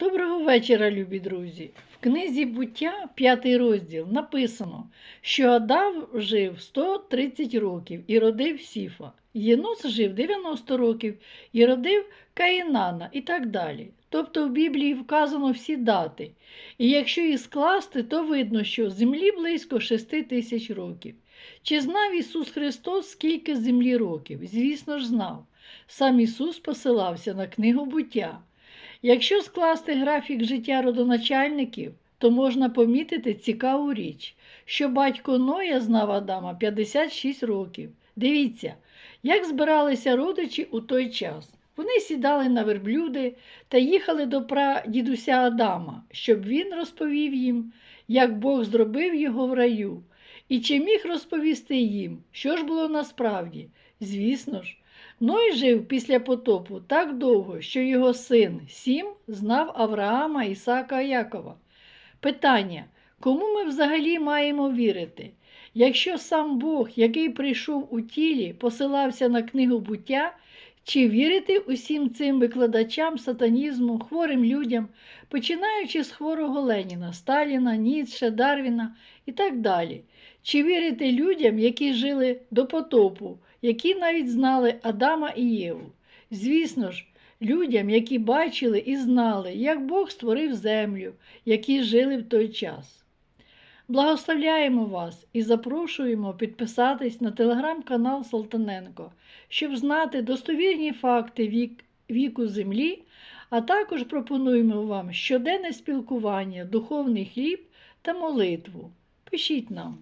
Доброго вечора, любі друзі! В книзі буття, п'ятий розділ, написано, що Адам жив 130 років і родив Сіфа. Єнос жив 90 років і родив Каїнана і так далі. Тобто в Біблії вказано всі дати. І якщо їх скласти, то видно, що землі близько 6 тисяч років. Чи знав Ісус Христос, скільки землі років? Звісно ж, знав. Сам Ісус посилався на книгу буття. Якщо скласти графік життя родоначальників, то можна помітити цікаву річ, що батько Ноя знав Адама 56 років. Дивіться, як збиралися родичі у той час. Вони сідали на верблюди та їхали до прадідуся Адама, щоб він розповів їм, як Бог зробив його в раю, і чи міг розповісти їм, що ж було насправді. Звісно ж, Ной жив після потопу так довго, що його син Сім знав Авраама, Ісака Якова. Питання, кому ми взагалі маємо вірити? Якщо сам Бог, який прийшов у тілі, посилався на книгу буття, чи вірити усім цим викладачам сатанізму, хворим людям, починаючи з хворого Леніна, Сталіна, Ніцше, Дарвіна і так далі? Чи вірити людям, які жили до потопу, які навіть знали Адама і Єву? Звісно ж, людям, які бачили і знали, як Бог створив землю, які жили в той час. Благословляємо вас і запрошуємо підписатись на телеграм-канал Салтаненко, щоб знати достовірні факти вік, віку землі, а також пропонуємо вам щоденне спілкування, духовний хліб та молитву. Пишіть нам.